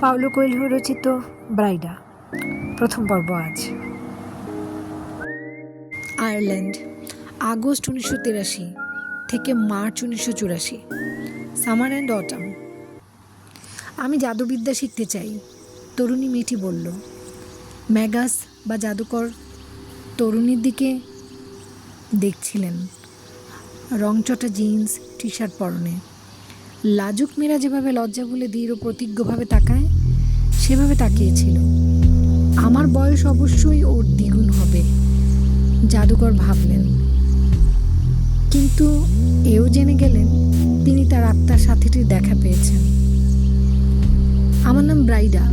Paulo Coelho রচিত ব্রাইডা, প্রথম পর্ব আজ। আয়ারল্যান্ড, আগস্ট উনিশশো তিরাশি থেকে মার্চ উনিশশো চুরাশি, সামার অ্যান্ড অটাম। আমি জাদুবিদ্যা শিখতে চাই, তরুণী মেয়েটি বলল। ম্যাগাস বা জাদুকর তরুণীর দিকে দেখছিলেন, রংচটা জিন্স টি শার্ট পরনে। লাজুক মেয়েরা যেভাবে লজ্জা বলে দৃঢ় প্রতিজ্ঞভাবে তাকায় সেভাবে তাকিয়েছিল। আমার বয়স অবশ্যই ওর দ্বিগুণ হবে, জাদুকর ভাবলেন। কিন্তু এও জেনে গেলেন, তিনি তার আত্মার সাথীটির দেখা পেয়েছেন। আমার নাম ব্রাইডা,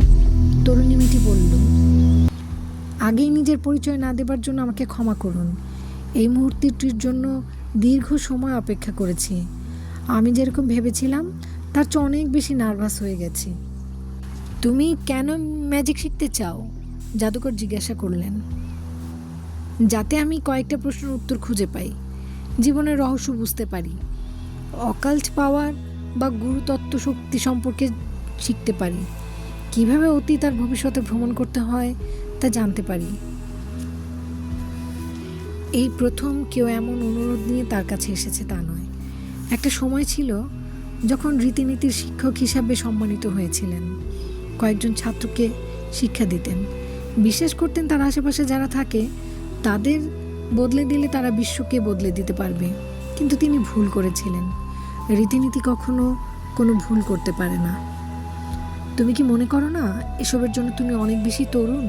তরুণী মেয়েটি বলল, আগেই নিজের পরিচয় না দেবার জন্য আমাকে ক্ষমা করুন। এই মুহূর্তটির জন্য দীর্ঘ সময় অপেক্ষা করেছি। আমি যেরকম ভেবেছিলাম, তার চেয়ে অনেক বেশি নার্ভাস হয়ে গেছি। তুমি কেন ম্যাজিক শিখতে চাও? জাদুকর জিজ্ঞাসা করলেন। যাতে আমি কয়েকটা প্রশ্নের উত্তর খুঁজে পাই। জীবনের রহস্য বুঝতে পারি। অকাল্ট পাওয়ার বা গুরুতত্ত্ব শক্তি সম্পর্কে শিখতে পারি। কীভাবে অতীত আর ভবিষ্যতে ভ্রমণ করতে হয় তা জানতে পারি। এই প্রথম কেউ এমন অনুরোধ নিয়ে তার কাছে এসেছে তা নয়। একটা সময় ছিল যখন রীতিনীতির শিক্ষক হিসাবে সম্মানিত হয়েছিলেন। কয়েকজন ছাত্রকে শিক্ষা দিতেন। বিশ্বাস করতেন তার আশেপাশে যারা থাকে, তাদের বদলে দিলে তারা বিশ্বকে বদলে দিতে পারবে। কিন্তু তিনি ভুল করেছিলেন। রীতিনীতি কখনো কোনো ভুল করতে পারে না। তুমি কি মনে করো না, এসবের জন্য তুমি অনেক বেশি তরুণ?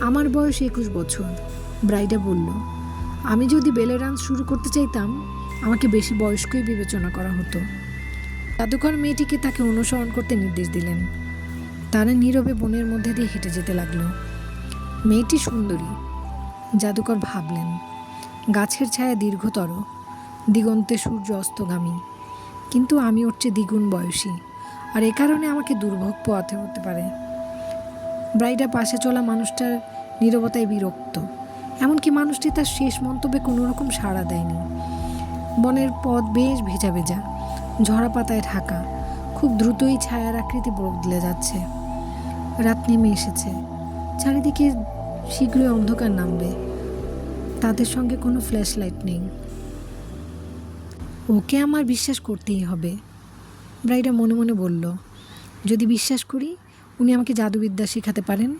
আমার বয়স একুশ বছর, ব্রাইডা বলল। আমি যদি বেলে ডান্স শুরু করতে চাইতাম, আমাকে বেশি বয়স্কই বিবেচনা করা হতো। জাদুকর মেয়েটিকে তাকে অনুসরণ করতে নির্দেশ দিলেন। তারা নীরবে বনের মধ্যে দিয়ে হেঁটে যেতে লাগল। মেয়েটি সুন্দরী। জাদুকর ভাবলেন, গাছের ছায়া দীর্ঘতর, দিগন্তে সূর্য অস্তগামী। কিন্তু আমি ওর চেয়ে দ্বিগুণ বয়সী, আর এ কারণে আমাকে দুর্ভোগ পোয়াতে হতে পারে। ব্রাইডা পাশে চলা মানুষটার নীরবতায় বিরক্ত, এমনকি মানুষটি তার শেষ মন্তব্যে কোনো রকম সাড়া দেয়নি। বনের পথ বেশ ভেজা ভেজা ঝরা পাতায় ঢাকা। খুব দ্রুতই ছায়ার আকৃতি বদলে যাচ্ছে। রাত নেমে এসেছে। চারিদিকে শীঘ্রই অন্ধকার নামবে। তাদের সঙ্গে কোনো ফ্ল্যাশ লাইট নেই। ওকে আমার বিশ্বাস করতেই হবে। ব্রাইডা মনে মনে বলল, যদি বিশ্বাস করি উনি আমাকে জাদুবিদ্যা শেখাতে পারেন,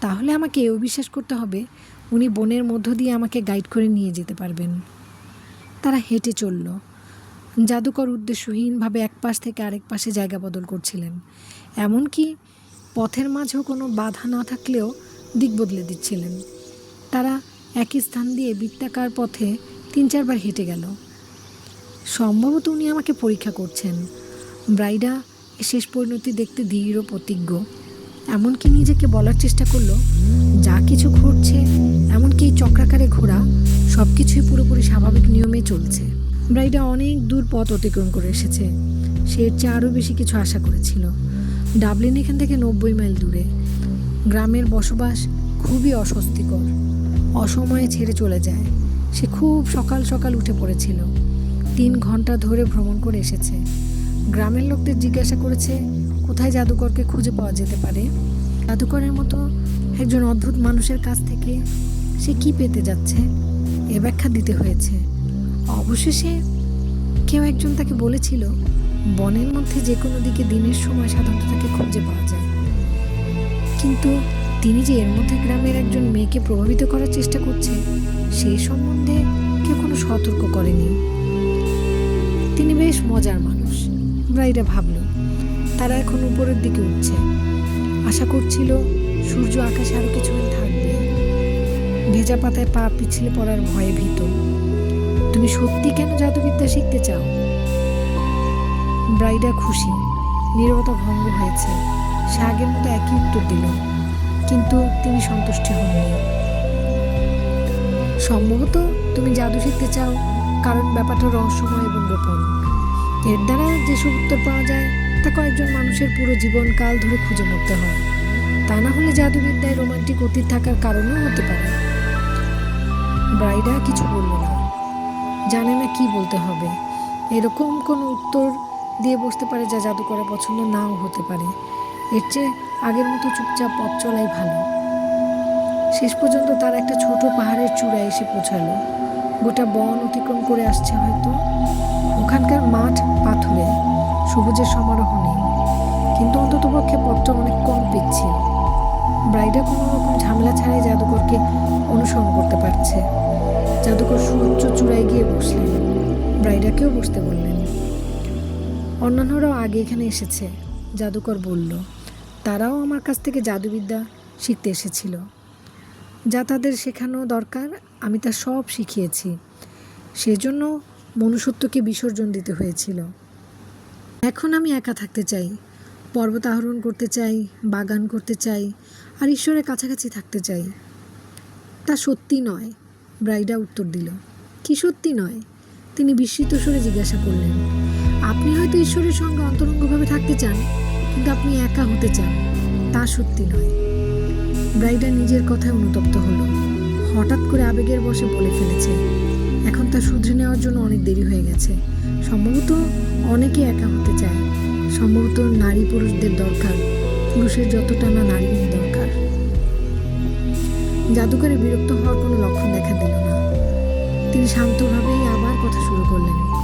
তাহলে আমাকে এও বিশ্বাস করতে হবে উনি বনের মধ্য দিয়ে আমাকে গাইড করে নিয়ে যেতে পারবেন। তারা হেঁটে চলল। জাদুকর উদ্দেশ্যহীনভাবে এক পাশ থেকে আরেক পাশে জায়গা বদল করছিলেন। এমনকি পথের মাঝেও কোনো বাধা না থাকলেও দিক বদলে দিচ্ছিলেন। তারা একই স্থান দিয়ে বৃত্তাকার পথে তিন চারবার হেঁটে গেল। সম্ভবত উনি আমাকে পরীক্ষা করছেন। ব্রাইডা শেষ পরিণতি দেখতে দৃঢ় প্রতিজ্ঞ। এমনকি নিজেকে বলার চেষ্টা করল, যা কিছু ঘটছে, এমনকি এই চক্রাকারে ঘোরা সব কিছুই পুরোপুরি স্বাভাবিক নিয়মে চলছে। ব্রাইডা অনেক দূর পথ অতিক্রম করে এসেছে। সে এর চেয়ে আরও বেশি কিছু আশা করেছিল। ডাবলিন এখান থেকে নব্বই মাইল দূরে। গ্রামের বসবাস খুবই অস্বস্তিকর। অসময়ে ছেড়ে চলে যায়। সে খুব সকাল সকাল উঠে পড়েছিল। তিন ঘণ্টা ধরে ভ্রমণ করে এসেছে। গ্রামের লোকদের জিজ্ঞাসা করেছে, কোথায় জাদুকরকে খুঁজে পাওয়া যেতে পারে? জাদুকরের মতো একজন অদ্ভুত মানুষের কাছ থেকে সে কি পেতে যাচ্ছে? এ ব্যাখ্যা দিতে হয়েছে। অবশেষে কেউ একজন তাকে বলেছিল, বনের মধ্যে যে কোনো দিকে দিনের সময় সাধারণত তাকে খুঁজে পাওয়া যায়। কিন্তু তিনি যে এর মধ্যে গ্রামের একজন মেয়েকে প্রভাবিত করার চেষ্টা করছে সেই সম্বন্ধে কেউ কোনো সতর্ক করেনি। তিনি বেশ মজার মানুষ ব্রাইডা ভাবল তারা এখন উপরের দিকে উঠছে। আশা করছিল সূর্য আকাশে আরও কিছুদিন থাকবে। ভেজা পাতায় পা পিছলে পড়ার ভয়ে ভীত। তুমি সত্যি কেন জাদুবিদ্যা শিখতে চাও? ব্রাইডা খুশি, নীরবতা ভঙ্গ হয়েছে সে আগের মতো একই উত্তর দিল, কিন্তু তিনি সন্তুষ্টি হননি। সম্ভবত তুমি জাদু শিখতে চাও, কারণ ব্যাপারটা রহস্যময় এবং গোপন। এর দ্বারা যেসব উত্তর পাওয়া যায়, তা কয়েকজন মানুষের পুরো জীবনকাল ধরে খুঁজে মরতে হয়। তা না হলে জাদুবিদ্যায় রোমান্টিক অতীত থাকার কারণেও হতে পারে। ব্রাইডা কিছু বলল না। জানে না কি বলতে হবে। এরকম কোনো উত্তর দিয়ে বসতে পারে যা জাদুকরের পছন্দ নাও হতে পারে। এর চেয়ে আগের মতো চুপচাপ পথ চলাই ভালো। শেষ পর্যন্ত তার একটা ছোট পাহাড়ের চূড়ায় এসে পৌঁছালো। গোটা বন অতিক্রম করে আসছে হয়তো। ওখানকার মাঠ পাথুরে। সবুজের সমারোহ নেই। কিন্তু অন্ততপক্ষে পথটা অনেক কম পিচ্ছিল। ব্রাইডা কোনো রকম ঝামেলা ছাড়াই জাদুকরকে অনুসরণ করতে পারছে। জাদুকর সুউচ্চ চূড়ায় গিয়ে অন্যান্যরাও আগে এখানে এসেছে, জাদুকর বলল। তারাও আমার কাছ থেকে জাদুবিদ্যা শিখতে এসেছিল। যা তাদের শেখানো দরকার, আমি তা সব শিখিয়েছি। সেজন্য মনুষ্যত্বকে বিসর্জন দিতে হয়েছিল। এখন আমি একা থাকতে চাই, পর্বত আরোহণ করতে চাই, বাগান করতে চাই, আর ঈশ্বরের কাছাকাছি থাকতে চাই। তা সত্যি নয়, ব্রাইডা উত্তর দিল। কি সত্যি নয়? তিনি বিস্মিত স্বরে জিজ্ঞাসা করলেন। আপনি হয়তো ঈশ্বরের সঙ্গে অন্তরঙ্গভাবে থাকতে চান, কিন্তু আপনি একা হতে চান। তা সত্যি নয়। ব্রাইডা নিজের কথায় অনুতপ্ত হলো। হঠাৎ করে আবেগের বসে বলে ফেলেছে, এখন তা শুধরে নেওয়ার জন্য অনেক দেরি হয়ে গেছে। সম্ভবত অনেকে একা হতে চায়। সম্ভবত নারী পুরুষদের দরকার। পুরুষের যতটা না নারীর দরকার। জাদুকরে বিরক্ত হওয়ার কোনো লক্ষণ দেখা দিল না। তিনি শান্তভাবেই আবার কথা শুরু করলেন।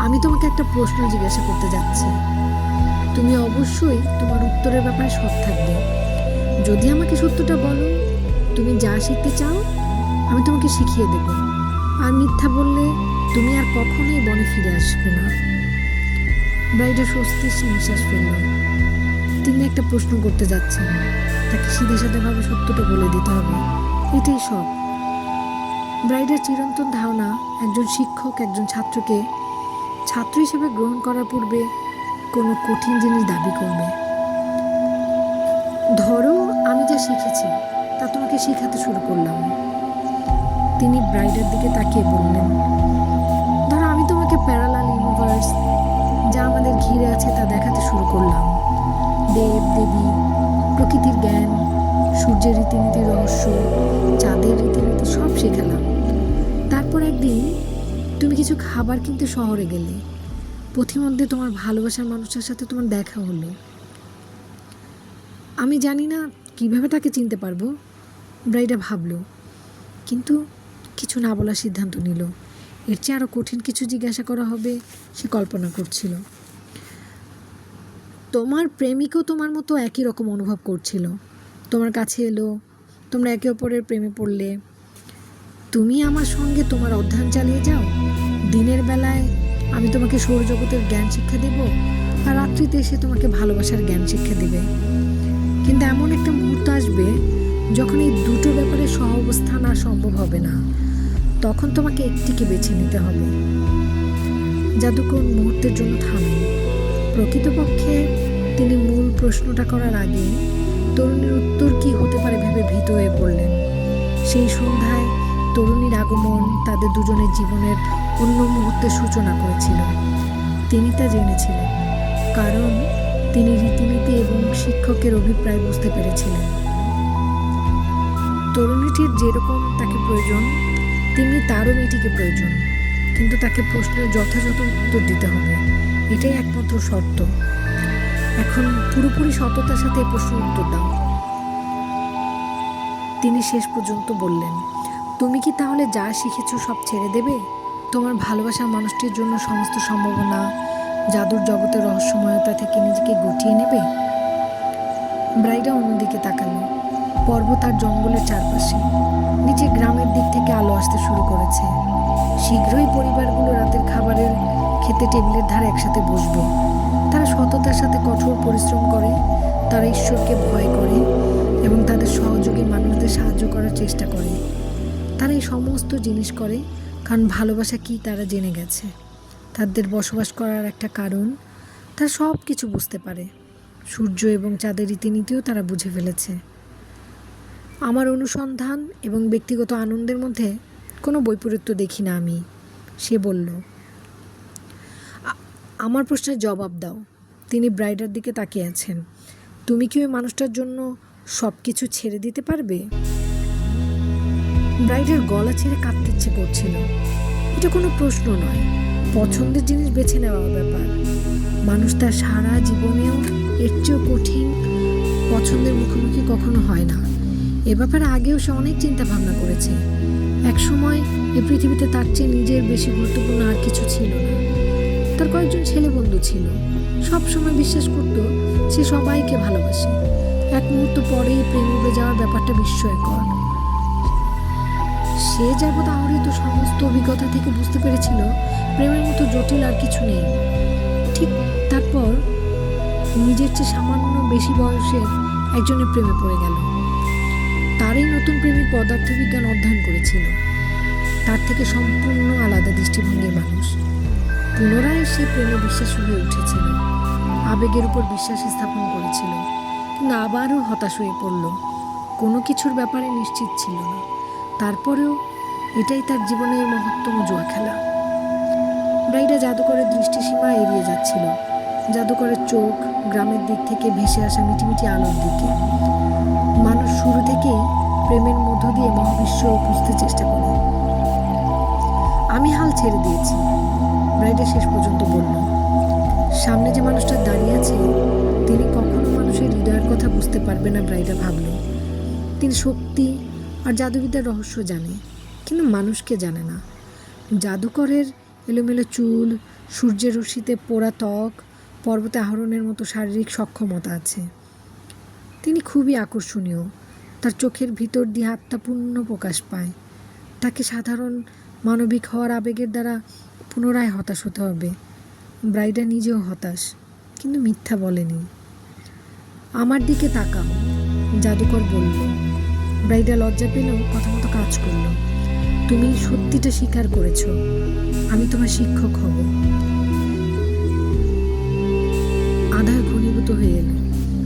আমি তোমাকে একটা প্রশ্ন জিজ্ঞাসা করতে যাচ্ছি। তুমি অবশ্যই তোমার উত্তরের ব্যাপারে সৎ থাকবে। যদি আমাকে সত্যটা বলো, তুমি যা শিখতে চাও, আমি তোমাকে শিখিয়ে দেব। আর মিথ্যা বললে তুমি আর কখনোই বনে ফিরে আসবে না। ব্রাইডা স্বস্তির নিঃশ্বাস ফেলল। তিনি একটা প্রশ্ন করতে যাচ্ছেন। তাকে সিধে সাধেভাবে সত্যটা বলে দিতে হবে। এটাই সব। ব্রাইডের চিরন্তন ধারণা, একজন শিক্ষক, একজন ছাত্রকে ছাত্র হিসেবে গ্রহণ করার পূর্বে কোনো কঠিন জিনিস দাবি করবে? ধরো, আমি যা শিখেছি, তা তোমাকে শেখাতে শুরু করলাম। তিনি ব্রাইডের দিকে তাকিয়ে বললেন, ধরো, আমি তোমাকে প্যারালাল ইউনিভার্স, যা আমাদের ঘিরে আছে তা দেখাতে শুরু করলাম। দেব, দেবী, প্রকৃতির জ্ঞান, সূর্যের রীতিনীতি, রহস্য, চাঁদের রীতিনীতি সব শেখালাম। তারপর একদিন তুমি কিছু খাবার কিনতে শহরে গেলে পথিমধ্যে তোমার ভালোবাসার মানুষের সাথে তোমার দেখা হলো। আমি জানি না কীভাবে তাকে চিনতে পারব, ব্রাইডা ভাবলো, কিন্তু কিছু না বলার সিদ্ধান্ত নিল। এর চেয়ে আরও কঠিন কিছু জিজ্ঞাসা করা হবে, সে কল্পনা করছিল। তোমার প্রেমিকও তোমার মতো একই রকম অনুভব করছিল। তোমার কাছে এলো, তোমরা একে অপরের প্রেমে পড়লে। তুমি আমার সঙ্গে তোমার অধ্যয়ন চালিয়ে যাও? দিনের বেলায় আমি তোমাকে সৌরজগতের জ্ঞান শিক্ষা দেব আর রাত্রিতে এসে তোমাকে ভালোবাসার জ্ঞান শিক্ষা দেবে। কিন্তু এমন একটা মুহূর্ত আসবে যখন এই দুটো ব্যাপারে সহ অবস্থান আর সম্ভব হবে না। তখন তোমাকে একটিকে বেছে নিতে হবে। জাদুকর মুহূর্তের জন্য থামেন প্রকৃতপক্ষে তিনি মূল প্রশ্নটা করার আগে তরুণীর উত্তর কি হতে পারে ভেবে ভীত হয়ে পড়লেন। সেই সন্ধ্যায় তরুণীর আগমন, তাদের দুজনের জীবনের অন্য মুহূর্তে সূচনা করেছিল। তিনি তা জেনেছিলেন, কারণ তিনি রীতিনীতি এবং শিক্ষকের অভিপ্রায় বুঝতে পেরেছিলেন। তরুণীটির যেরকম তাকে প্রয়োজন, তেমনি তারও মেয়েটিকে প্রয়োজন, কিন্তু তাকে প্রশ্নের যথাযথ উত্তর দিতে হবে। এটাই একমাত্র শর্ত। এখন পুরোপুরি সততার সাথে এই প্রশ্নের উত্তর দাও। তিনি শেষ পর্যন্ত বললেন, তুমি কি তাহলে যা শিখেছ সব ছেড়ে দেবে? তোমার ভালোবাসার মানুষটির জন্য সমস্ত সম্ভাবনা জাদুর জগতের রহস্যময়তা থেকে নিজেকে গুটিয়ে নেবে? ব্রাইডা অন্যদিকে তাকালো। পর্বত আর জঙ্গলের চারপাশে। নিচে গ্রামের দিক থেকে আলো আসতে শুরু করেছে। শীঘ্রই পরিবারগুলো রাতের খাবারের খেতে টেবিলের ধারে একসাথে বসবে। তারা সততার সাথে কঠোর পরিশ্রম করে, তারা ঈশ্বরকে ভয় করে এবং তাদের সহযোগী মানুষদের সাহায্য করার চেষ্টা করে। তারা এই সমস্ত জিনিস করে কারণ ভালোবাসা কি তারা জেনে গেছে। তাদের বসবাস করার একটা কারণ তারা সব কিছু বুঝতে পারে। সূর্য এবং চাঁদের রীতিনীতিও তারা বুঝে ফেলেছে। আমার অনুসন্ধান এবং ব্যক্তিগত আনন্দের মধ্যে কোনো বৈপরীত্য দেখি না আমি, সে বলল। আমার প্রশ্নের জবাব দাও। তিনি ব্রাইডার দিকে তাকিয়ে আছেন। তুমি কি ওই মানুষটার জন্য সব কিছু ছেড়ে দিতে পারবে? ব্রাইডের গলা ছেড়ে কাঁদতে ইচ্ছে করছিল। এটা কোনো প্রশ্ন নয়। পছন্দের জিনিস বেছে নেওয়ার ব্যাপার। মানুষ তার সারা জীবনেও এর চেয়েও কঠিন পছন্দের মুখোমুখি কখনো হয় না। এ ব্যাপারে আগেও সে অনেক চিন্তা ভাবনা করেছে। এক সময় এ পৃথিবীতে তার চেয়ে নিজের বেশি গুরুত্বপূর্ণ আর কিছু ছিল না। তার কয়েকজন ছেলে বন্ধু ছিল। সব সময় বিশ্বাস করত, সে সবাইকে ভালোবাসে। এক মুহূর্ত পরেই প্রেম উড়ে যাওয়ার ব্যাপারটা বিস্ময়কর। সে যাবৎ আহরিত সমস্ত অভিজ্ঞতা থেকে বুঝতে পেরেছিল, প্রেমের মতো জটিল আর কিছু নেই। ঠিক তারপর নিজের চেয়ে সামান্য বেশি বয়সের একজনের প্রেমে পড়ে গেল। তারই নতুন প্রেমিক পদার্থবিজ্ঞান অধ্যয়ন করেছিল। তার থেকে সম্পূর্ণ আলাদা দৃষ্টিভঙ্গির মানুষ। পুনরায় সে প্রেমে বিশ্বাস হয়ে উঠেছিল। আবেগের উপর বিশ্বাস স্থাপন করেছিল। কিন্তু আবারও হতাশ হয়ে পড়ল। কোনো কিছুর ব্যাপারে নিশ্চিত ছিল না। তারপরেও এটাই তার জীবনের মহত্তম জুয়া খেলা। ব্রাইডা জাদুকরের দৃষ্টিসীমা এড়িয়ে যাচ্ছিল। জাদুকরের চোখ গ্রামের দিক থেকে ভেসে আসা মিটিমিটি আলোর দিকে। মানুষ শুরু থেকেই প্রেমের মধ্য দিয়ে মহাবিশ্ব বুঝতে চেষ্টা করে। আমি হাল ছেড়ে দিয়েছি ব্রাইডা শেষ পর্যন্ত বলল। সামনে যে মানুষটা দাঁড়িয়ে আছে, তিনি কখনো মানুষের হৃদয়ের কথা বুঝতে পারবে না ব্রাইডা ভাবল। তিনি শক্তি আর জাদুবিদ্যার রহস্য জানে। কিন্তু মানুষকে জানে না। জাদুকরের এলোমেলো চুল, সূর্যের রশ্মিতে পোড়া ত্বক, পর্বতে আহরণের মতো শারীরিক সক্ষমতা আছে। তিনি খুবই আকর্ষণীয়। তার চোখের ভিতর দিয়ে আত্মাপূর্ণ প্রকাশ পায়। তাকে সাধারণ মানবিক হওয়ার আবেগের দ্বারা পুনরায় হতাশ হতে হবে। ব্রাইডা নিজেও হতাশ, কিন্তু মিথ্যা বলেনি। আমার দিকে তাকাও, জাদুকর বলল। ব্রাইডা লজ্জা পেলেও কথা মতো কাজ করল। তুমি সত্যিটা স্বীকার করেছ। আমি তোমার শিক্ষক হব। আধার ঘনীভূত হয়ে এলো।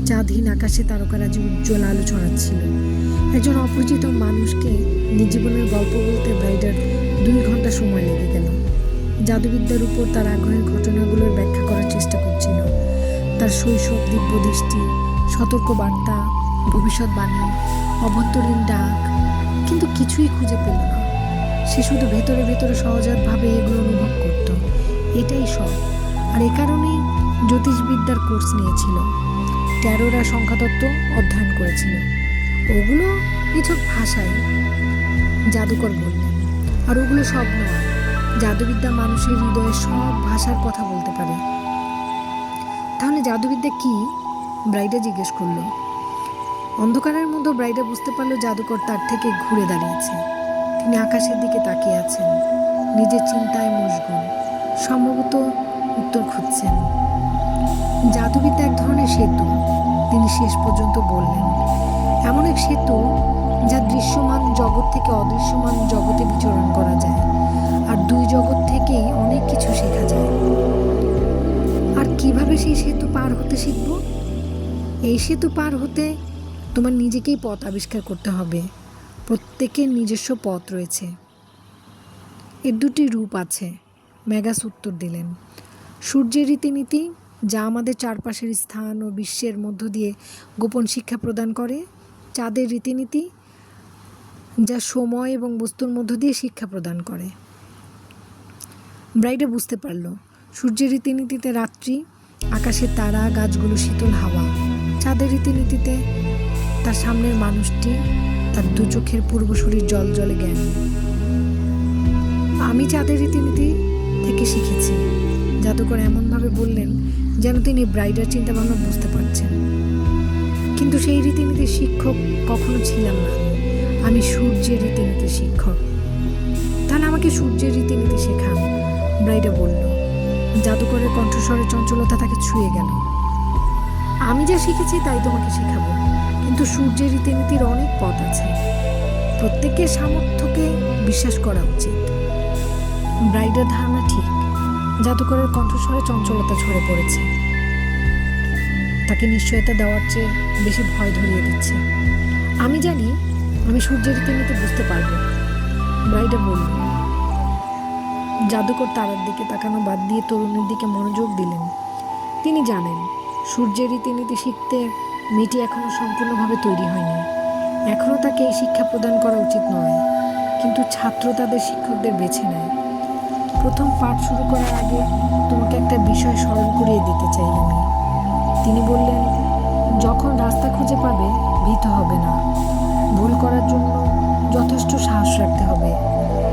চাঁদহীন আকাশে তারকারাজি উজ্জ্বল আলো ছড়াচ্ছিল। একজন অপরিচিত মানুষকে নিজ জীবনের গল্প বলতে ব্রাইডার দুই ঘণ্টা সময় লেগে গেল। জাদুবিদ্যার উপর তার আগ্রহের ঘটনাগুলোর ব্যাখ্যা করার চেষ্টা করছিল। তার শৈশব দিব্য দৃষ্টি সতর্ক বার্তা ভবিষ্যৎবাণী, অভ্যন্তরীণ ডাক, কিন্তু কিছুই খুঁজে পেল না। সে শুধু ভেতরে ভেতরে সহজাতভাবে এগুলো অনুভব করত। এটাই সব। আর এ কারণেই জ্যোতিষবিদ্যার কোর্স নিয়েছিল। ট্যারোরা সংখ্যাতত্ত্ব অধ্যয়ন করেছিল। ওগুলো নিছক ভাষায় জাদুকর বললেন। আর ওগুলো সব নয়, জাদুবিদ্যা মানুষের হৃদয়ে সব ভাষার কথা বলতে পারে। তাহলে জাদুবিদ্যা কি? ব্রাইডা জিজ্ঞেস করল। অন্ধকারের মধ্যে ব্রাইডা বুঝতে পারল জাদুকর তার থেকে ঘুরে দাঁড়িয়েছে। তিনি আকাশের দিকে তাকিয়ে আছেন। নিজের চিন্তায় মশগুল। সম্ভবত উত্তর খুঁজছেন। জাদুবিদ্যা এক ধরনের সেতু। তিনি শেষ পর্যন্ত বললেন, এমন এক সেতু যা দৃশ্যমান জগৎ থেকে অদৃশ্যমান জগতে বিচরণ করা যায়। আর দুই জগৎ থেকেই অনেক কিছু শেখা যায়। আর কীভাবে সেই সেতু পার হতে শিখব? এই সেতু পার হতে তোমার নিজেকেই পথ আবিষ্কার করতে হবে। প্রত্যেকের নিজস্ব পথ রয়েছে। এর দুটি রূপ আছে ম্যাগাস উত্তর দিলেন। সূর্যের রীতিনীতি, যা আমাদের চারপাশের স্থান ও বিশ্বের মধ্য দিয়ে গোপন শিক্ষা প্রদান করে, চাঁদের রীতিনীতি, যা সময় এবং বস্তুর মধ্য দিয়ে শিক্ষা প্রদান করে। ব্রাইডে বুঝতে পারল, সূর্যের রীতিনীতিতে রাত্রি, আকাশের তারা, গাছগুলো শীতল হাওয়া। চাঁদের রীতিনীতিতে তার সামনের মানুষটি তার দু চোখের পূর্বশরীর জল জলে জ্ঞান। আমি চাঁদের রীতিনীতি থেকে শিখেছি, জাদুকর এমনভাবে বললেন যেন তিনি ব্রাইডার চিন্তাভাবনা বুঝতে পারছেন। কিন্তু সেই রীতিনীতির শিক্ষক কখনো ছিলাম না। আমি সূর্যের রীতিনীতি শিক্ষক। তাহলে আমাকে সূর্যের রীতিনীতি শেখান ব্রাইডা বলল। জাদুকরের কণ্ঠস্বরের চঞ্চলতা তাকে ছুঁয়ে গেল। আমি যা শিখেছি তাই তোমাকে শেখাবো। কিন্তু সূর্যের রীতিনীতির অনেক পথ আছে। প্রত্যেকের সামর্থ্যকে বিশ্বাস করা উচিত। ব্রাইডের ধারণা ঠিক, জাদুকরের কণ্ঠস্বরে চঞ্চলতা ঝরে পড়েছে। তাকে নিশ্চয়তা দেওয়ার চেয়ে বেশি ভয় ধরিয়ে দিচ্ছে। আমি জানি, আমি সূর্যের রীতিনীতি বুঝতে পারব। ব্রাইডা বলল, জাদুকর তারার দিকে তাকানো বাদ দিয়ে তরুণের দিকে মনোযোগ দিলেন। তিনি জানেন, সূর্যের রীতিনীতি শিখতে মেয়েটি এখনও সম্পূর্ণভাবে তৈরি হয়নি। এখনও তাকে এই শিক্ষা প্রদান করা উচিত নয়, কিন্তু ছাত্র তাদের শিক্ষকদের বেছে নেয়। প্রথম পাঠ শুরু করার আগে তোমাকে একটা বিষয় স্মরণ করিয়ে দিতে চাই আমি। তিনি বললেন, যখন রাস্তা খুঁজে পাবে, ভীত হবে না। ভুল করার জন্য যথেষ্ট সাহস রাখতে হবে।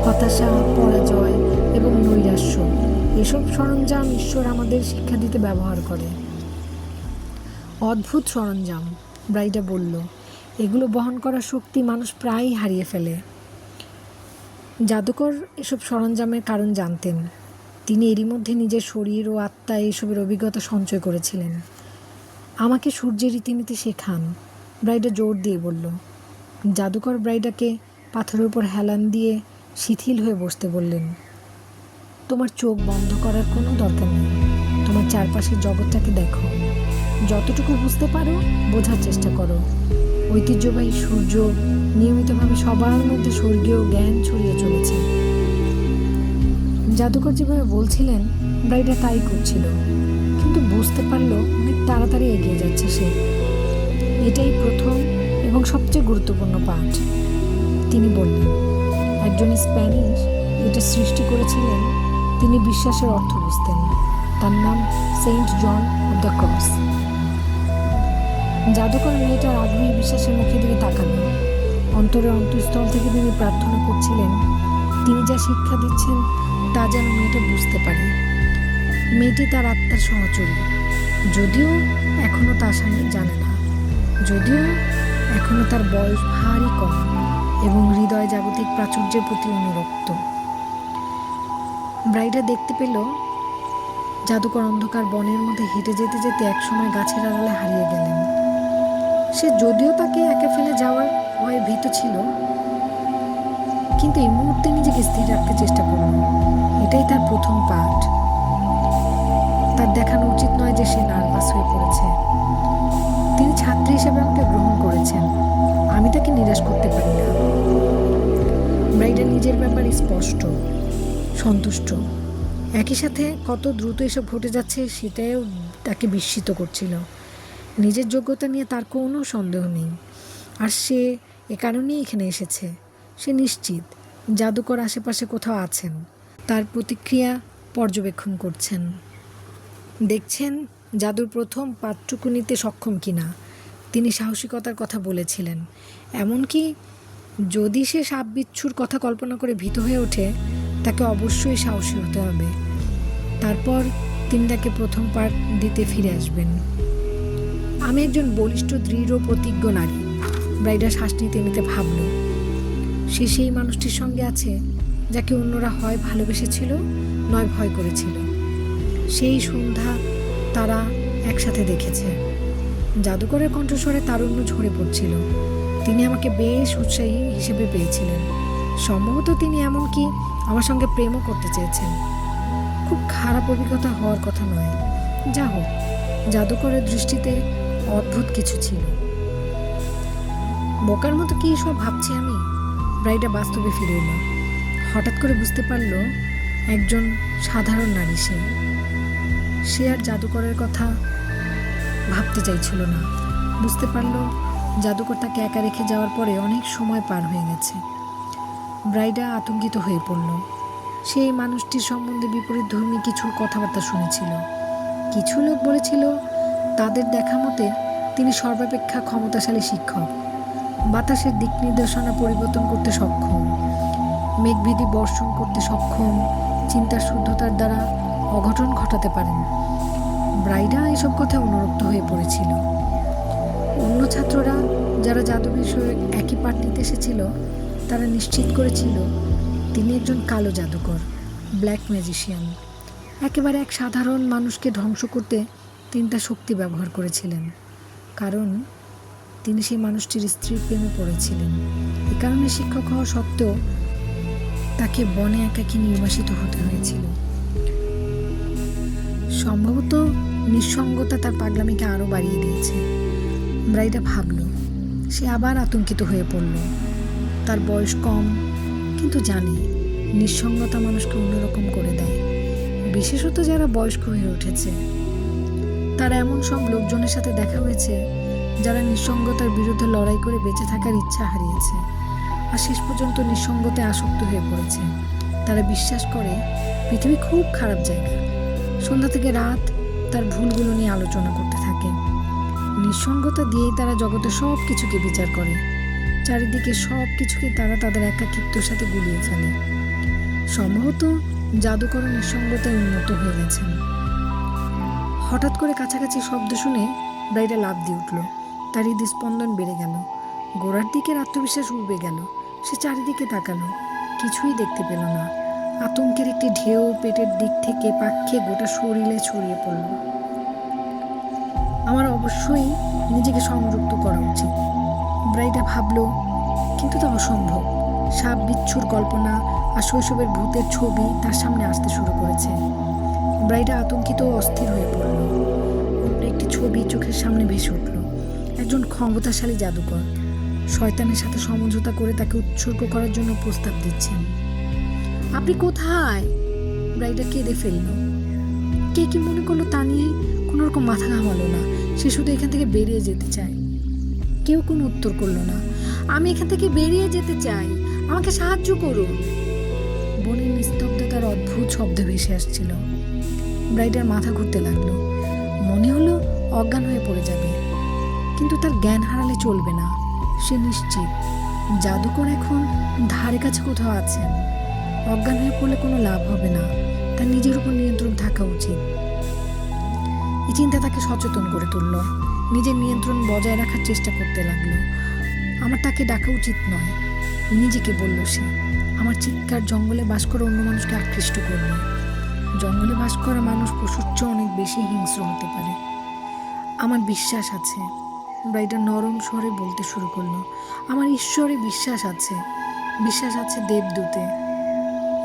হতাশা, পরাজয় এবং নৈরাশ্য, এসব সরঞ্জাম ঈশ্বর আমাদের শিক্ষা দিতে ব্যবহার করে। অদ্ভুত সরঞ্জাম, ব্রাইডা বলল। এগুলো বহন করার শক্তি মানুষ প্রায়ই হারিয়ে ফেলে। জাদুকর এসব সরঞ্জামের কারণ জানতেন। তিনি এরই মধ্যে নিজের শরীর ও আত্মা এইসবের অভিজ্ঞতা সঞ্চয় করেছিলেন। আমাকে সূর্যের রীতিনীতি শেখান, ব্রাইডা জোর দিয়ে বলল। জাদুকর ব্রাইডাকে পাথরের উপর হেলান দিয়ে শিথিল হয়ে বসতে বললেন, তোমার চোখ বন্ধ করার কোনো দরকার নেই। তোমার চারপাশের জগৎটাকে দেখো। যতটুকু বুঝতে পারো, বোঝার চেষ্টা করো। ঐতিহ্যবাহী সূর্য নিয়মিতভাবে সবার মধ্যে স্বর্গীয় জ্ঞান ছড়িয়ে চলেছে। জাদুকর যেভাবে বলছিলেন, ব্রাইডা তাই করছিল। কিন্তু বুঝতে পারল অনেক তাড়াতাড়ি এগিয়ে যাচ্ছে সে। এটাই প্রথম এবং সবচেয়ে গুরুত্বপূর্ণ পাঠ। তিনি বললেন, একজন স্প্যানিশ এটা সৃষ্টি করেছিলেন, তিনি বিশ্বাসের অর্থ বুঝতেন। তার নাম Saint John of the Cross. জাদুকর মেয়েটার আগ্রহী বিশ্বাসের মুখে দিকে তাকানো অন্তরের অন্তঃস্থল থেকে তিনি প্রার্থনা করছিলেন, তিনি যা শিক্ষা দিচ্ছেন তা যেন মেয়েটা বুঝতে পারে। মেয়েটি তার আত্মার সহচরী। যদিও এখনও তার সামনে জানে না। যদিও এখনও তার বয়স ভারী কম এবং হৃদয় জাগতিক প্রাচুর্যের প্রতি অনুরক্ত। ব্রাইডা দেখতে পেল, জাদুকর অন্ধকার বনের মধ্যে হেঁটে যেতে যেতে একসময় গাছের আড়ালে হারিয়ে গেলেন। সে যদিও তাকে একে ফেলে যাওয়ার ভয়ে ভীত ছিল, কিন্তু এই মুহূর্তে নিজেকে স্থির রাখতে চেষ্টা করল। এটাই তার প্রথম পাঠ। তার দেখানো উচিত নয় যে সে নার্ভাস হয়ে পড়েছে। তিনি ছাত্রী হিসেবে আমাকে গ্রহণ করেছেন। আমি তাকে নিরাশ করতে পারি না। ব্রাইডা নিজের ব্যাপারে স্পষ্ট, সন্তুষ্ট। একই সাথে কত দ্রুত এসব ঘটে যাচ্ছে সেটাও তাকে বিস্মিত করছিল। নিজের যোগ্যতা নিয়ে তার কোনো সন্দেহ নেই। আর সে এ কারণেই এখানে এসেছে। সে নিশ্চিত জাদুকর আশেপাশে কোথাও আছেন। তার প্রতিক্রিয়া পর্যবেক্ষণ করছেন। দেখছেন জাদুর প্রথম পাঠটুকু নিতে সক্ষম কিনা? তিনি সাহসিকতার কথা বলেছিলেন। এমনকি যদি সে সাপ বিচ্ছুর কথা কল্পনা করে ভীত হয়ে ওঠে, তাকে অবশ্যই সাহসী হতে হবে। তারপর তিনি তাকে প্রথম পাঠ দিতে ফিরে আসবেন। আমি একজন বলিষ্ঠ, দৃঢ়, প্রতিজ্ঞ নারী। ব্রাইডা শ্বাস নিতে নিতে ভাবল, সে সেই মানুষটির সঙ্গে আছে যাকে অন্যরা হয় ভালোবেসেছিল, নয় ভয় করেছিল। সেই সন্ধ্যা তারা একসাথে দেখেছে। জাদুকরের কণ্ঠস্বরে তারুণ্য ঝরে পড়ছিল। তিনি আমাকে বেশ উৎসাহী হিসেবে পেয়েছিলেন। সম্ভবত তিনি এমনকি আমার সঙ্গে প্রেমও করতে চেয়েছেন। খুব খারাপ অভিজ্ঞতা হওয়ার কথা নয়। যা হোক জাদুকরের দৃষ্টিতে অদ্ভুত কিছু ছিল। বোকার মতো কি সব ভাবছি আমি? ব্রাইডা বাস্তবে ফিরে এলো। হঠাৎ করে বুঝতে পারল একজন সাধারণ নারী সে। সে আর জাদুকরের কথা ভাবতে চাইছিল না। বুঝতে পারল জাদুকর তাকে একা রেখে যাওয়ার পরে অনেক সময় পার হয়ে গেছে। ব্রাইডা আতঙ্কিত হয়ে পড়ল। সে এই মানুষটির সম্বন্ধে বিপরীত ধর্মী কিছু কথাবার্তা শুনেছিল। কিছু লোক বলেছিল, তাদের দেখা মতে তিনি সর্বাপেক্ষা ক্ষমতাশালী শিক্ষক। বাতাসের দিক নির্দেশনা পরিবর্তন করতে সক্ষম, মেঘভেদি বর্ষণ করতে সক্ষম, চিন্তার শুদ্ধতার দ্বারা অঘটন ঘটাতে পারেন। ব্রাইডা এসব কথায় অনুরক্ত হয়ে পড়েছিল। অন্য ছাত্ররা যারা জাদু বিষয়ে একই পাঠ নিতে এসেছিল, তারা নিশ্চিত করেছিল, তিনি একজন কালো জাদুকর, ব্ল্যাক ম্যাজিশিয়ান। একেবারে এক সাধারণ মানুষকে ধ্বংস করতে তিনি তার শক্তি ব্যবহার করেছিলেন। কারণ তিনি সেই মানুষটির স্ত্রীর প্রেমে পড়েছিলেন। এ কারণে শিক্ষক হওয়া সত্ত্বেও তাকে বনে একাকী নির্বাসিত হতে হয়েছিল। সম্ভবত নিঃসঙ্গতা তার পাগলামিকে আরও বাড়িয়ে দিয়েছে। ব্রাইডা ভাবল, সে আবার আতঙ্কিত হয়ে পড়ল। তার বয়স কম, কিন্তু জানে, নিঃসঙ্গতা মানুষকে অন্যরকম করে দেয়। বিশেষত যারা বয়স্ক হয়ে উঠেছে। তার এমন সব লোকজনের সাথে দেখা হয়েছে, যারা নিঃসঙ্গতার বিরুদ্ধে লড়াই করে বেঁচে থাকার ইচ্ছা হারিয়েছে আর শেষ পর্যন্ত নিঃসঙ্গতে আসক্ত হয়ে পড়েছে। তারা বিশ্বাস করে, পৃথিবী খুব খারাপ জায়গা। সন্ধ্যা থেকে রাত তার ভুলগুলো নিয়ে আলোচনা করতে থাকে। নিঃসঙ্গতা দিয়েই তারা জগতের সব কিছুকে বিচার করে। চারিদিকে সব কিছুকে তারা তাদের একাকিত্বর সাথে গুলিয়ে ফেলে। সম্ভবত জাদুকর নিঃসঙ্গতায় উন্নত হয়ে গেছেন। হঠাৎ করে কাছাকাছি শব্দ শুনে ব্রাইডা লাভ দিয়ে উঠল। তার হৃদস্পন্দন বেড়ে গেল। গোড়ার দিকের আত্মবিশ্বাস উবে গেল। সে চারিদিকে তাকালো। কিছুই দেখতে পেল না। আতঙ্কের একটি ঢেউ পেটের দিক থেকে পাক্ষে গোটা শরীরে ছড়িয়ে পড়ল। আমার অবশ্যই নিজেকে সংযুক্ত করা উচিত। ব্রাইডা ভাবল, কিন্তু তা অসম্ভব। সাপ বিচ্ছুর কল্পনা আর শৈশবের ভূতের ছবি তার সামনে আসতে শুরু করেছে। ব্রাইডা আতঙ্কিত ও অস্থির হয়ে পড়ল। একটি ছবি চোখের সামনে ভেসে উঠল। একজন ক্ষমতাশালী জাদুকর। শয়তানের সাথে সমঝোতা করে তাকে উৎসর্গ করার জন্য প্রস্তাব দিচ্ছেন। আপনি কোথায়? ব্রাইডা কেঁদে ফেলল। কে কি মনে করল তা নিয়ে? কোনো রকম মাথা ঘামালো না। সে শুধু এখান থেকে বেরিয়ে যেতে চায়। কেউ কোনো উত্তর করল না। আমি এখান থেকে বেরিয়ে যেতে চাই। আমাকে সাহায্য করুন। বনের নিস্তব্ধতার অদ্ভুত শব্দ ভেসে আসছিল। ব্রাইডার মাথা ঘুরতে লাগল। মনে হলো অজ্ঞান হয়ে পড়ে যাবে। কিন্তু তার জ্ঞান হারালে চলবে না। সে নিশ্চিত। জাদুকর এখন ধারে কাছে কোথাও আছেন অজ্ঞান হয়ে পড়লে কোনো লাভ হবে না। তার নিজের উপর নিয়ন্ত্রণ থাকা উচিত। এই চিন্তা তাকে সচেতন করে তুলল। নিজের নিয়ন্ত্রণ বজায় রাখার চেষ্টা করতে লাগল। আমার তাকে ডাকা উচিত নয়। নিজেকে বলল সে। আমার চিৎকার জঙ্গলে বাস করে অন্য মানুষকে আকৃষ্ট করবে জঙ্গলে বাস করা মানুষ পশুর চেয়ে অনেক বেশি হিংস্র হতে পারে। আমার বিশ্বাস আছে ব্রাইডা নরম স্বরে বলতে শুরু করল। আমার ঈশ্বরে বিশ্বাস আছে বিশ্বাস আছে দেবদূতে,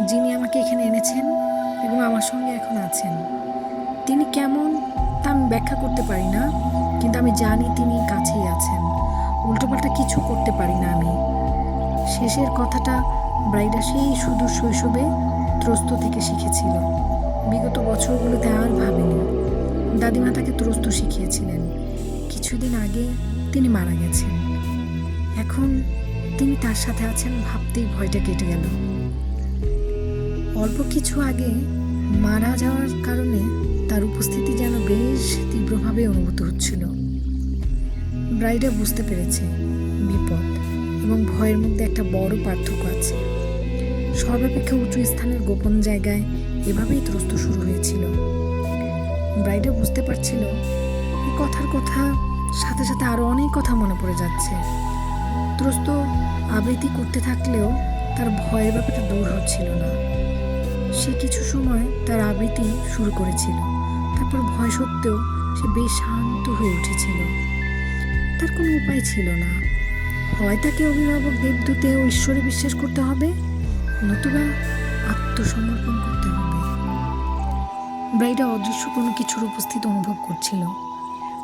যিনি আমাকে এখানে এনেছেন এবং আমার সঙ্গে এখন আছেন। তিনি কেমন তা আমি ব্যাখ্যা করতে পারি না, কিন্তু আমি জানি তিনি কাছেই আছেন। উল্টোপাল্টা কিছু করতে পারি না আমি। শেষের কথাটা ব্রাইডা সেই সুদূর শৈশবে, ত্রস্ত থেকে শিখেছিল। বিগত বছরগুলোতে আর ভাবেনি। দাদিমা তাকে ত্রস্ত শিখিয়েছিলেন। কিছুদিন আগে তিনি মারা গেছেন। এখন তিনি তার সাথে আছেন ভাবতেই ভয়টা কেটে গেল। অল্প কিছু আগে মারা যাওয়ার কারণে তার উপস্থিতি যেন বেশ তীব্রভাবে অনুভূত হচ্ছিল। ব্রাইডা বুঝতে পেরেছে বিপদ এবং ভয়ের মধ্যে একটা বড় পার্থক্য আছে। সর্বাপেক্ষা উঁচু স্থানের গোপন জায়গায় এভাবেই ত্রস্ত শুরু হয়েছিল। ব্রাইডা বুঝতে পারছিল, এই কথার কথা সাথে সাথে আরও অনেক কথা মনে পড়ে যাচ্ছে। ত্রস্ত আবৃত্তি করতে থাকলেও তার ভয়ের ব্যাপারটা দূর হচ্ছিল না। সে কিছু সময় তার আবৃত্তি শুরু করেছিল, তারপর ভয় সত্ত্বেও সে বেশ শান্ত হয়ে উঠেছিল। তার কোনো উপায় ছিল না। হয় তাকে অভিভাবক দেবদূতে ও ঈশ্বরে বিশ্বাস করতে হবে, নতুবা আত্মসমর্পণ করতে হবে। ব্রাইডা অদৃশ্য কোনো কিছুর উপস্থিত অনুভব করছিল।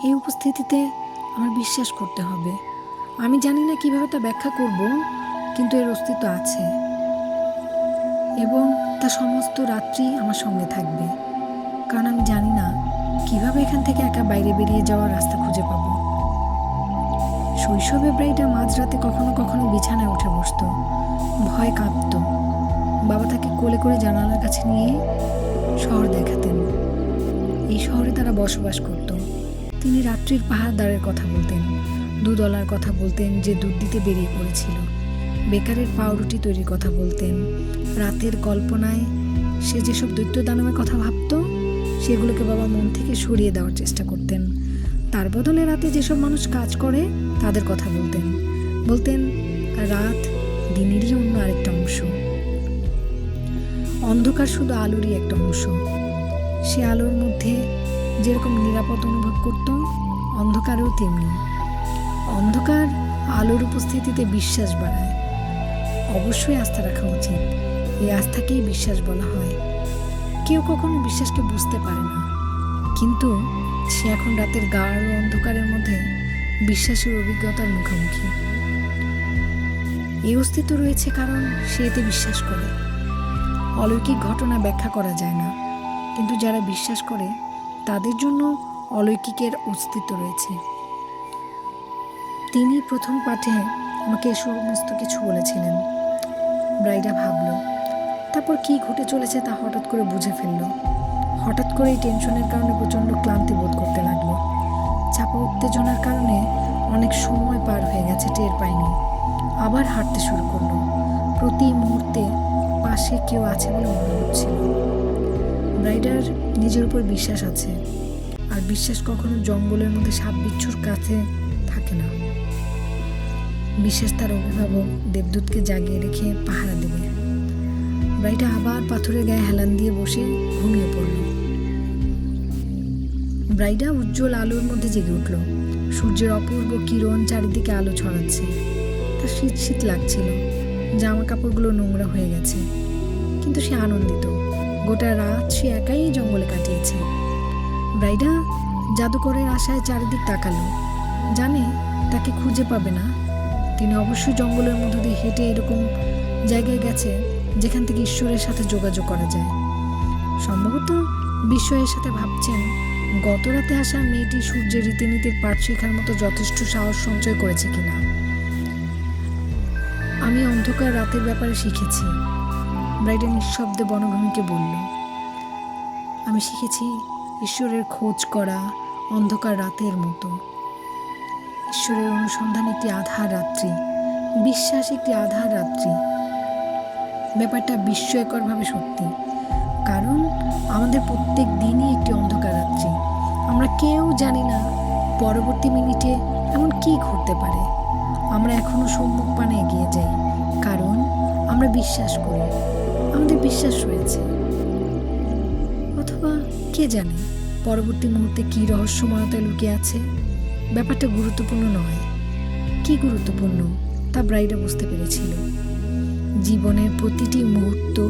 এই উপস্থিতিতে আমার বিশ্বাস করতে হবে। আমি জানি না কীভাবে তা ব্যাখ্যা করব, কিন্তু এর অস্তিত্ব আছে। এবং তা সমস্ত রাত্রি আমার সঙ্গে থাকবে। কারণ আমি জানি না কীভাবে এখান থেকে একা বাইরে বেরিয়ে যাওয়ার রাস্তা খুঁজে পাবো। শৈশবে ব্রাইডা মাঝরাতে কখনো কখনো বিছানায় উঠে বসতো। ভয় কাঁপতো। বাবা তাকে কোলে করে জানালার কাছে নিয়ে শহর দেখাতেন। এই শহরে তারা বসবাস করত। তিনি রাত্রির পাহাড়দারের কথা বলতেন দুদলার কথা বলতেন যে দুধ দিতে বেরিয়ে পড়েছিল। বেকারের পাউরুটি তৈরির কথা বলতেন, রাতের কল্পনায় সে যেসব দৈত্য দানবের কথা ভাবতো, সেগুলোকে বাবা মন থেকে সরিয়ে দেওয়ার চেষ্টা করতেন। তার বদলে রাতে যেসব মানুষ কাজ করে, তাদের কথা বলতেন। বলতেন, রাত দিনেরই অন্য আরেকটা অংশ। অন্ধকার শুধু আলোরই একটা অংশ। সে আলোর মধ্যে যেরকম নিরাপদ অনুভব করত, অন্ধকারেও তেমনি। অন্ধকার আলোর উপস্থিতিতে বিশ্বাস বাড়ায়। অবশ্যই আস্থা রাখা উচিত। এই আস্থাকেই বিশ্বাস বলা হয়। কেউ কখনো বিশ্বাসকে বুঝতে পারে না। কিন্তু সে এখন রাতের গাঢ় অন্ধকারের মধ্যে বিশ্বাসের অভিজ্ঞতার মুখোমুখি। এই অস্তিত্ব রয়েছে কারণ সে এতে বিশ্বাস করে। অলৌকিক ঘটনা ব্যাখ্যা করা যায় না। কিন্তু যারা বিশ্বাস করে, তাদের জন্য অলৌকিকের অস্তিত্ব রয়েছে। তিনি প্রথম পাঠে আমাকে সমস্ত কিছু বলেছিলেন। ব্রাইডা ভাবল, তারপর কি ঘটে চলেছে তা হঠাৎ করে বুঝে ফেলল। হঠাৎ করে এই টেনশনের কারণে প্রচণ্ড ক্লান্তি বোধ করতে লাগল। চাপা উত্তেজনার কারণে অনেক সময় পার হয়ে গেছে, টের পায়নি আবার হাঁটতে শুরু করল। প্রতি মুহূর্তে পাশে কেউ আছে বলে মনে হচ্ছিল। ব্রাইডার নিজের উপর বিশ্বাস আছে, আর বিশ্বাস কখনো জঙ্গলের মধ্যে সাপ বিচ্ছুর কাছে থাকে না। বিশ্বাস তার অভিভাবক দেবদূতকে জাগিয়ে রেখে পাহারা দেবে। ব্রাইডা আবার পাথরের গায়ে হেলান দিয়ে বসে ঘুমিয়ে পড়ল। ব্রাইডা উজ্জ্বল আলোর মধ্যে জেগে উঠল। সূর্যের অপূর্ব কিরণ চারিদিকে আলো ছড়াচ্ছে। তার শীত শীত লাগছিল। জামা কাপড়গুলো নোংরা হয়ে গেছে। কিন্তু সে আনন্দিত। গোটা রাত সে একাই জঙ্গলে কাটিয়েছে। ব্রাইডা জাদুকরের আশায় চারিদিক তাকালো। জানে তাকে খুঁজে পাবে না। তিনি অবশ্যই জঙ্গলের মধ্য দিয়ে হেঁটে এরকম জায়গায় গেছে যেখান থেকে ঈশ্বরের সাথে যোগাযোগ করা যায়। সম্ভবত বিস্ময়ের সাথে ভাবছেন, গত রাতে আসা মেয়েটি সূর্যের রীতিনীতির পাঠ শেখার মতো যথেষ্ট সাহস সঞ্চয় করেছে কিনা। আমি অন্ধকার রাতের ব্যাপারে শিখেছি। ব্রাইডেন নিঃশব্দে বনভূমিকে বলল, আমি শিখেছি ঈশ্বরের খোঁজ করা অন্ধকার রাতের মতো। ঈশ্বরের অনুসন্ধান একটি আধার রাত্রি, বিশ্বাস একটি আধার রাত্রি। ব্যাপারটা বিস্ময়করভাবে সত্যি, কারণ আমাদের প্রত্যেক দিনই একটি অন্ধকার রাত্রি। আমরা কেউ জানি না পরবর্তী মিনিটে এমন কি ঘটতে পারে। আমরা এখনও সম্মুখ পানে এগিয়ে যাই, কারণ আমরা বিশ্বাস করি। আমাদের বিশ্বাস রয়েছে। অথবা কে জানে পরবর্তী মুহূর্তে কি রহস্যময়তা লুকিয়ে আছে? ব্যাপারটা গুরুত্বপূর্ণ নয়। কি গুরুত্বপূর্ণ তা ব্রাইডা বুঝতে পেরেছিল। জীবনের প্রতিটি মুহূর্ত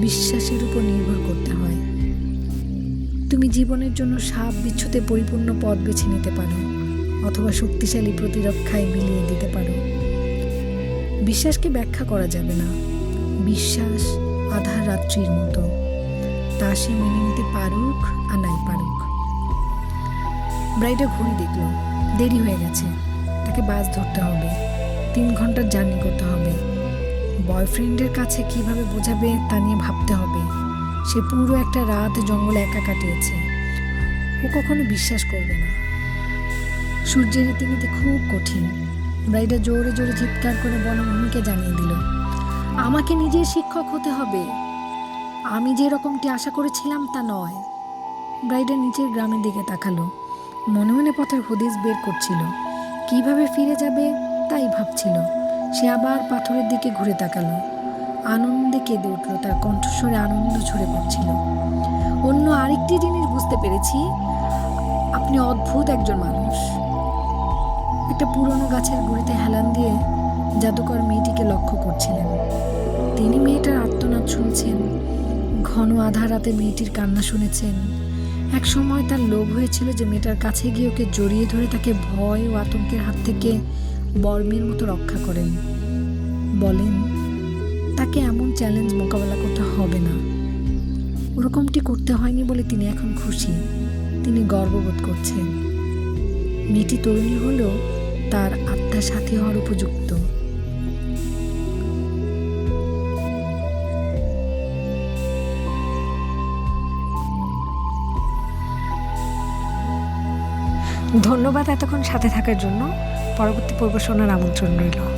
বিশ্বাসের উপর নির্ভর করতে হয়। তুমি জীবনের জন্য সাপ বিচ্ছুতে পরিপূর্ণ পথ বেছে নিতে পারো, অথবা শক্তিশালী প্রতিরক্ষায় মিলিয়ে দিতে পারো। বিশ্বাসকে ব্যাখ্যা করা যাবে না। বিশ্বাস আধার রাত্রির মতো। তা সে মেনে নিতে পারুক আর নাই পারুক। ব্রাইডা ঘড়ি দেখল, দেরি হয়ে গেছে। তাকে বাস ধরতে হবে। তিন ঘণ্টার জার্নি করতে হবে। বয়ফ্রেন্ডের কাছে কীভাবে বোঝাবে তা নিয়ে ভাবতে হবে। সে পুরো একটা রাত জঙ্গলে একা কাটিয়েছে। ও কখনো বিশ্বাস করবে না। সূর্যের রীতিনীতি খুব কঠিন। ব্রাইডা জোরে জোরে চিৎকার করে বনভূমিকে জানিয়ে দিল আমাকে নিজের শিক্ষক হতে হবে। আমি যে রকমটি আশা করেছিলাম তা নয়। ব্রাইডা নিচের গ্রামের দিকে তাকালো। মনে মনে পথের হদিস বের করছিল। কীভাবে ফিরে যাবে তাই ভাবছিল। সে আবার পাথরের দিকে ঘুরে তাকালো। আনন্দে কেঁদে উঠল। তার কণ্ঠস্বরে আনন্দ ছড়ে পড়ছিল। অন্য আরেকটি জিনিস বুঝতে পেরেছি। আপনি অদ্ভুত একজন মানুষ। একটা পুরনো গাছের গুড়িতে হেলান দিয়ে জাদুকর মেয়েটিকে লক্ষ্য করছিলেন। তিনি মেয়েটার আর্তনাদ শুনছেন, ঘন আধার রাতে মেয়েটির কান্না শুনেছেন। এক সময় তার লোভ হয়েছিল যে মেয়েটার কাছে গিয়ে ওকে জড়িয়ে ধরে তাকে ভয় ও আতঙ্কের হাত থেকে বর্মের মতো রক্ষা করেন। বলেন, তাকে এমন চ্যালেঞ্জ মোকাবেলা করতে হবে না। ওরকমটি করতে হয়নি বলে তিনি এখন খুশি। তিনি গর্ববোধ করছেন। মেয়েটি তরুণী হলেও তার আত্মার সাথী হওয়ার উপযুক্ত। ধন্যবাদ এতক্ষণ সাথে থাকার জন্য। পরবর্তী পর্ব শোনার আমন্ত্রণ রইল।